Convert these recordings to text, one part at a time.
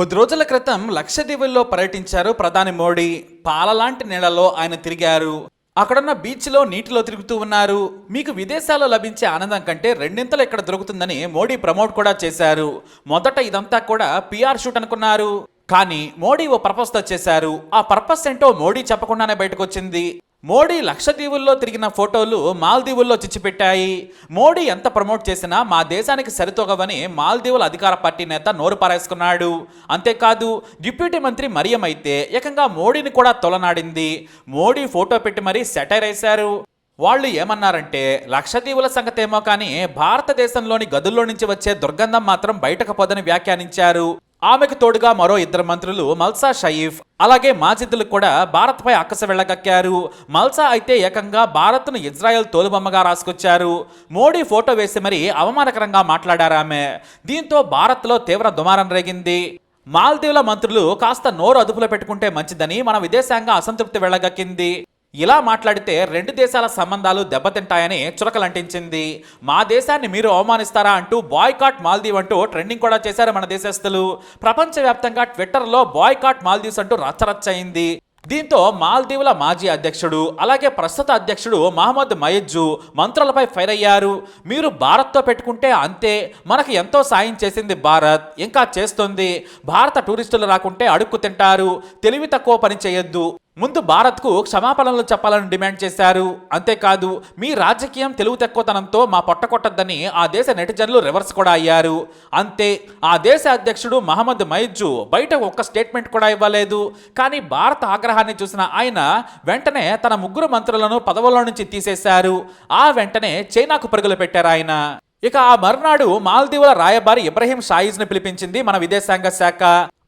కొద్ది రోజుల క్రితం లక్షద్వీపుల్లో పర్యటించారు ప్రధాని మోడీ. పాలలాంటి నీళ్ళలో ఆయన తిరిగారు. అక్కడున్న బీచ్లో నీటిలో తిరుగుతూ ఉన్నారు. మీకు విదేశాల్లో లభించే ఆనందం కంటే రెండింతలు ఇక్కడ దొరుకుతుందని మోడీ ప్రమోట్ కూడా చేశారు. మొదట ఇదంతా కూడా పిఆర్ షూట్ అనుకున్నారు. కానీ మోడీ ఓ పర్పస్తో చేశారు. ఆ పర్పస్ ఏంటో మోడీ చెప్పకుండానే బయటకు వచ్చింది మోడీ లక్షద్వీపుల్లో తిరిగిన ఫోటోలు మాల్దీవుల్లో చిచ్చిపెట్టాయి. మోడీ ఎంత ప్రమోట్ చేసినా మా దేశానికి సరితూగవని మాల్దీవుల అధికార పార్టీ నేత నోరు పారేసుకున్నాడు. అంతేకాదు డిప్యూటీ మంత్రి మరియం అయితే ఏకంగా మోడీని కూడా తొలనాడింది. మోడీ ఫోటో పెట్టి మరీ సెటైర్ వేశారు. వాళ్ళు ఏమన్నారంటే లక్షద్వీపుల సంగతేమో కానీ భారతదేశంలోని గదుల్లో నుంచి వచ్చే దుర్గంధం మాత్రం బయటకు పోదని వ్యాఖ్యానించారు. ఆమెకు తోడుగా మరో ఇద్దరు మంత్రులు మల్సా షయీఫ్ అలాగే మాజిద్లు కూడా భారత్పై అక్కస వెళ్ళగక్కారు. మల్సా అయితే ఏకంగా భారత్ను ఇజ్రాయెల్ తోలుబొమ్మగా రాసుకొచ్చారు. మోడీ ఫోటో వేసి మరీ అవమానకరంగా మాట్లాడారు ఆమె. దీంతో భారత్లో తీవ్ర దుమారం రేగింది. మాల్దీవుల మంత్రులు కాస్త నోరు అదుపులో పెట్టుకుంటే మంచిదని మన విదేశాంగ అసంతృప్తి వెళ్ళగక్కింది. ఇలా మాట్లాడితే రెండు దేశాల సంబంధాలు దెబ్బతింటాయని చురకలంటించింది. మా దేశాన్ని మీరు అవమానిస్తారా అంటూ బాయ్కాట్ మాల్దీవ్ అంటూ ట్రెండింగ్ కూడా చేశారు మన దేశస్తులు ప్రపంచవ్యాప్తంగా ట్విట్టర్లో బాయ్కాట్ మాల్దీవ్స్ అంటూ రచ్చరచ్చయింది. దీంతో మాల్దీవుల మాజీ అధ్యక్షుడు అలాగే ప్రస్తుత అధ్యక్షుడు మహమ్మద్ మయజ్జు మంత్రులపై ఫైర్ అయ్యారు. మీరు భారత్తో పెట్టుకుంటే అంతే మనకు ఎంతో సాయం చేసింది భారత్ ఇంకా చేస్తుంది. భారత టూరిస్టులు రాకుంటే అడుక్కు తింటారు తెలివి తక్కువ పని చేయొద్దు. ముందు భారత్కు క్షమాపణలు చెప్పాలని డిమాండ్ చేశారు. అంతేకాదు మీ రాజకీయం తెలుగు తక్కువతనంతో మా పొట్ట కొట్టద్దని ఆ దేశ నెటిజన్లు రివర్స్ కూడా అయ్యారు. అంతే ఆ దేశ అధ్యక్షుడు మహమ్మద్ మైజు బయట ఒక్క స్టేట్మెంట్ కూడా ఇవ్వలేదు. కానీ భారత ఆగ్రహాన్ని చూసిన ఆయన వెంటనే తన ముగ్గురు మంత్రులను పదవుల్లో నుంచి తీసేశారు. ఆ వెంటనే చైనాకు పరుగులు పెట్టారు ఆయన. ఇక ఆ మర్నాడు మాల్దీవుల రాయబారి ఇబ్రహీం షాయిజ్ని పిలిపించింది మన విదేశాంగ శాఖ.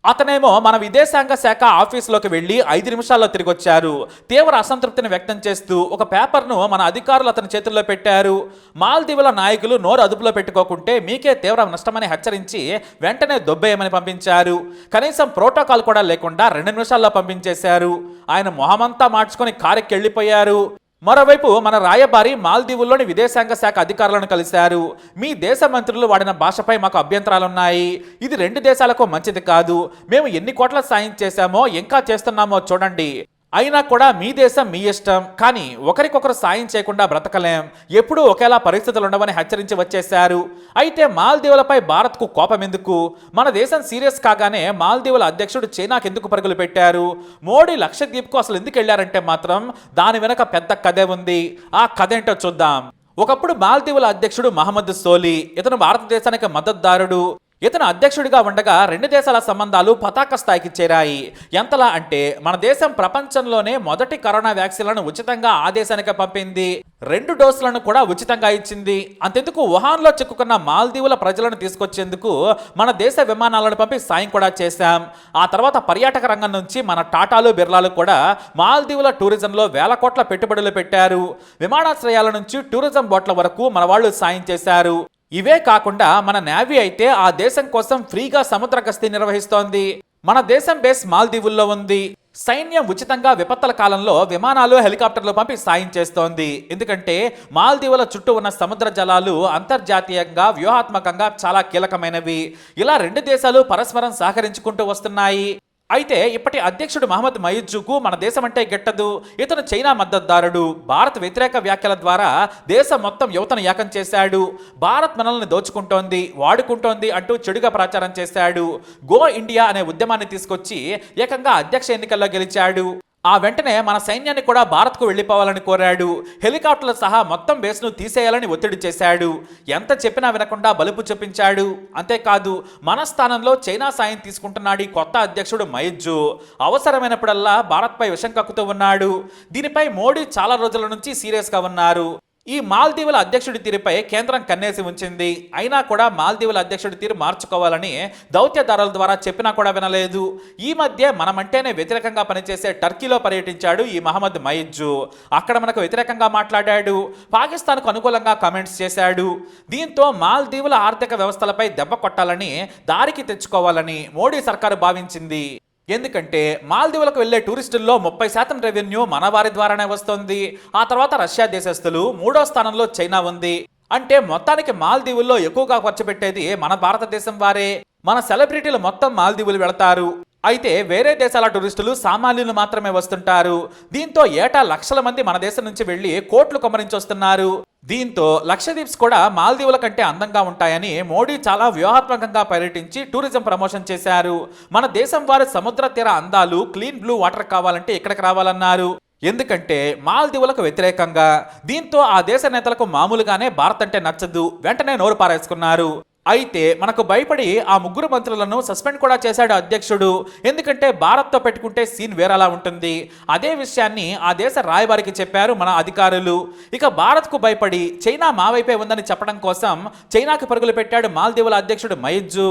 అతనేమో మన విదేశాంగ శాఖ ఆఫీసులోకి వెళ్ళి ఐదు నిమిషాల్లో తిరిగి వచ్చారు తీవ్ర అసంతృప్తిని వ్యక్తం చేస్తూ ఒక పేపర్ను మన అధికారులు అతని చేతుల్లో పెట్టారు. మాల్దీవుల నాయకులు నోరు అదుపులో పెట్టుకోకుంటే మీకే తీవ్ర నష్టమని హెచ్చరించి వెంటనే దొబ్బేయమని పంపించారు. కనీసం ప్రోటోకాల్ కూడా లేకుండా రెండు నిమిషాల్లో పంపించేశారు. ఆయన మొహమంతా మార్చుకొని కారెక్కి వెళ్ళిపోయారు మరోవైపు మన రాయబారి మాల్దీవుల్లోని విదేశాంగ శాఖ అధికారులను కలిశారు. మీ దేశ మంత్రులు వాడిన భాషపై మాకు అభ్యంతరాలున్నాయి. ఇది రెండు దేశాలకు మంచిది కాదు. మేము ఎన్ని కోట్ల సాయం చేశామో ఇంకా చేస్తున్నామో చూడండి. అయినా కూడా మీ దేశం మీ ఇష్టం. కానీ ఒకరికొకరు సాయం చేయకుండా బ్రతకలేం. ఎప్పుడూ ఒకేలా పరిస్థితులు ఉండవని హెచ్చరించి వచ్చేశారు. అయితే మాల్దీవులపై భారత్కు కోపం ఎందుకు మన దేశం సీరియస్ కాగానే మాల్దీవుల అధ్యక్షుడు చైనాకి ఎందుకు పరుగులు పెట్టారు? మోడీ లక్షద్వీప్కు అసలు ఎందుకు వెళ్ళారంటే మాత్రం దాని వెనక పెద్ద కథే ఉంది. ఆ కథ ఏంటో చూద్దాం. ఒకప్పుడు మాల్దీవుల అధ్యక్షుడు మహమ్మద్ సోలీ ఇతను భారతదేశానికి మద్దతుదారుడు. ఇతను అధ్యక్షుడిగా ఉండగా రెండు దేశాల సంబంధాలు పతాక స్థాయికి చేరాయి. ఎంతలా అంటే మన దేశం ప్రపంచంలోనే మొదటి కరోనా వ్యాక్సిన్లను ఉచితంగా ఆ దేశానికి పంపింది. రెండు డోసులను కూడా ఉచితంగా ఇచ్చింది. అంతెందుకు వుహాన్లో చిక్కుకున్న మాల్దీవుల ప్రజలను తీసుకొచ్చేందుకు మన దేశ విమానాలను పంపి సాయం కూడా చేశాం. ఆ తర్వాత పర్యాటక రంగం నుంచి మన టాటాలు బిర్లాలు కూడా మాల్దీవుల టూరిజంలో వేల కోట్ల పెట్టుబడులు పెట్టారు. విమానాశ్రయాల నుంచి టూరిజం బోట్ల వరకు మన వాళ్ళు సాయం చేశారు. ఇవే కాకుండా మన నేవీ అయితే ఆ దేశం కోసం ఫ్రీగా సముద్ర గస్తీ నిర్వహిస్తోంది. మన దేశం బేస్ మాల్దీవుల్లో ఉంది. సైన్యం ఉచితంగా విపత్తుల కాలంలో విమానాలు హెలికాప్టర్లు పంపి సాయం చేస్తోంది. ఎందుకంటే మాల్దీవుల చుట్టూ ఉన్న సముద్ర జలాలు అంతర్జాతీయంగా వ్యూహాత్మకంగా చాలా కీలకమైనవి. ఇలా రెండు దేశాలు పరస్పరం సహకరించుకుంటూ వస్తున్నాయి. అయితే ఇప్పటి అధ్యక్షుడు మహమ్మద్ మయూజ్జుకు మన దేశం అంటే గిట్టదు ఇతను చైనా మద్దతుదారుడు. భారత్ వ్యతిరేక వ్యాఖ్యల ద్వారా దేశం మొత్తం యువతను ఏకం చేశాడు. భారత్ మనల్ని దోచుకుంటోంది వాడుకుంటోంది అంటూ చెడుగా ప్రచారం చేశాడు. గో ఇండియా అనే ఉద్యమాన్ని తీసుకొచ్చి ఏకంగా అధ్యక్ష ఎన్నికల్లో గెలిచాడు. ఆ వెంటనే మన సైన్యాన్ని కూడా భారత్కు వెళ్ళిపోవాలని కోరాడు. హెలికాప్టర్లు సహా మొత్తం బేస్ను తీసేయాలని ఒత్తిడి చేశాడు. ఎంత చెప్పినా వినకుండా బలుపు చూపించాడు అంతేకాదు మన స్థానంలో చైనా సాయం తీసుకుంటున్నాడు ఈ కొత్త అధ్యక్షుడు మైజ్జు అవసరమైనప్పుడల్లా భారత్పై విషం కక్కుతూ ఉన్నాడు. దీనిపై మోడీ చాలా రోజుల నుంచి సీరియస్గా ఉన్నారు. ఈ మాల్దీవుల అధ్యక్షుడి తీరుపై కేంద్రం కన్నేసి ఉంచింది. అయినా కూడా మాల్దీవుల అధ్యక్షుడి తీరు మార్చుకోవాలని దౌత్యదారుల ద్వారా చెప్పినా కూడా వినలేదు. ఈ మధ్య మనమంటేనే వ్యతిరేకంగా పనిచేసే టర్కీలో పర్యటించాడు ఈ మహమ్మద్ మయిజ్జు. అక్కడ మనకు వ్యతిరేకంగా మాట్లాడాడు. పాకిస్తాన్కు అనుకూలంగా కామెంట్స్ చేశాడు. దీంతో మాల్దీవుల ఆర్థిక వ్యవస్థలపై దెబ్బ కొట్టాలని దారికి తెచ్చుకోవాలని మోడీ సర్కారు భావించింది. ఎందుకంటే మాల్దీవులకు వెళ్ళే టూరిస్టుల్లో ముప్పై శాతం రెవెన్యూ మన వారి ద్వారానే వస్తుంది. ఆ తర్వాత రష్యా దేశస్తులు మూడో స్థానంలో చైనా ఉంది. అంటే మొత్తానికి మాల్దీవుల్లో ఎక్కువగా ఖర్చు పెట్టేది మన భారతదేశం వారే. మన సెలబ్రిటీలు మొత్తం మాల్దీవులు వెళతారు. అయితే వేరే దేశాల టూరిస్టులు సామాన్యులు మాత్రమే వస్తుంటారు. దీంతో ఏటా లక్షల మంది మన దేశం నుంచి వెళ్ళి కోట్లు కొమ్మరించి వస్తున్నారు దీంతో లక్షద్వీప్స్ కూడా మాల్దీవుల కంటే అందంగా ఉంటాయని మోడీ చాలా వ్యూహాత్మకంగా పర్యటించి టూరిజం ప్రమోషన్ చేశారు. మన దేశం వారి సముద్ర తీర అందాలు క్లీన్ బ్లూ వాటర్ కావాలంటే ఇక్కడికి రావాలన్నారు. ఎందుకంటే మాల్దీవులకు వ్యతిరేకంగా. దీంతో ఆ దేశ నేతలకు మామూలుగానే భారత్ అంటే నచ్చదు. వెంటనే నోరు పారేసుకున్నారు. అయితే మనకు భయపడి ఆ ముగ్గురు మంత్రులను సస్పెండ్ కూడా చేశాడు అధ్యక్షుడు. ఎందుకంటే భారత్తో పెట్టుకుంటే సీన్ వేరేలా ఉంటుంది. అదే విషయాన్ని ఆ దేశ రాయబారికి చెప్పారు మన అధికారులు. ఇక భారత్కు భయపడి చైనా మా వైపే ఉందని చెప్పడం కోసం చైనాకి పరుగులు పెట్టాడు మాల్దీవుల అధ్యక్షుడు మైజు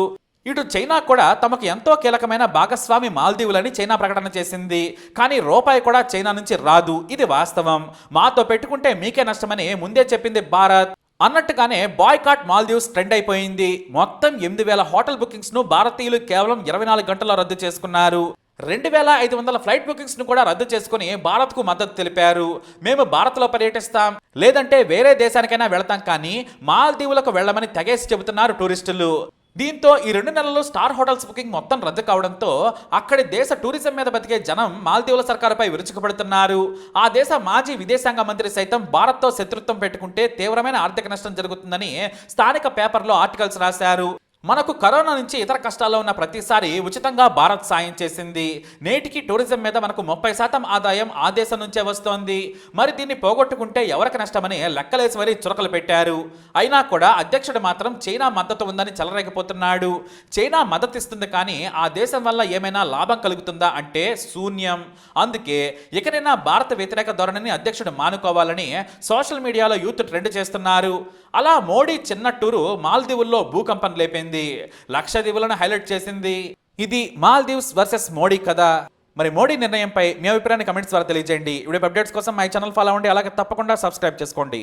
ఇటు చైనా కూడా తమకు ఎంతో కీలకమైన భాగస్వామి మాల్దీవులని చైనా ప్రకటన చేసింది. కానీ రూపాయి కూడా చైనా నుంచి రాదు. ఇది వాస్తవం. మాతో పెట్టుకుంటే మీకే నష్టమని ముందే చెప్పింది భారత్. అన్నట్టుగానే బాయ్కాట్ మాల్దీవ్స్ ట్రెండ్ అయిపోయింది. మొత్తం ఎనిమిది వేల హోటల్ బుకింగ్స్ను భారతీయులు కేవలం ఇరవై నాలుగు గంటల్లో రద్దు చేసుకున్నారు. రెండు వేల ఐదు వందల ఫ్లైట్ బుకింగ్స్ను కూడా రద్దు చేసుకుని భారత్కు మద్దతు తెలిపారు. మేము భారత్లో పర్యటిస్తాం. లేదంటే వేరే దేశానికైనా వెళతాం కానీ మాల్దీవులకు వెళ్ళమని తెగేసి చెబుతున్నారు టూరిస్టులు. దీంతో ఈ రెండు నెలల్లో స్టార్ హోటల్స్ బుకింగ్ మొత్తం రద్దు కావడంతో అక్కడి దేశ టూరిజం మీద బతికే జనం మాల్దీవుల సర్కారుపై విరుచుకుపడుతున్నారు. ఆ దేశ మాజీ విదేశాంగ మంత్రి సైతం భారత్తో శత్రుత్వం పెట్టుకుంటే తీవ్రమైన ఆర్థిక నష్టం జరుగుతుందని స్థానిక పేపర్లో ఆర్టికల్స్ రాశారు. మనకు కరోనా నుంచి ఇతర కష్టాల్లో ఉన్న ప్రతిసారి ఉచితంగా భారత్ సాయం చేసింది. నేటికి టూరిజం మీద మనకు ముప్పై శాతం ఆదాయం ఆ దేశం నుంచే వస్తోంది. మరి దీన్ని పోగొట్టుకుంటే ఎవరికి నష్టమని లెక్కలేసి మరీ చురకలు పెట్టారు. అయినా కూడా అధ్యక్షుడు మాత్రం చైనా మద్దతు ఉందని చెలరేగిపోతున్నాడు. చైనా మద్దతు ఇస్తుంది కానీ ఆ దేశం వల్ల ఏమైనా లాభం కలుగుతుందా అంటే శూన్యం. అందుకే ఇకనైనా భారత వ్యతిరేక ధోరణిని అధ్యక్షుడు మానుకోవాలని సోషల్ మీడియాలో యూత్ ట్రెండ్ చేస్తున్నారు. అలా మోడీ చిన్న టూరు మాల్దీవుల్లో భూకంపం లేపింది. లక్షదీవులను హైలైట్ చేసింది. ఇది మాల్దీవ్స్ వర్సెస్ మోడీ కదా. మరి మోడీ నిర్ణయంపై మీ అభిప్రాయాన్ని కమెంట్స్ ద్వారా తెలియజేయండి. ఇప్పుడు అప్డేట్స్ కోసం మై ఛానల్ ఫాలో అవ్వండి. అలాగే తప్పకుండా సబ్స్క్రైబ్ చేసుకోండి.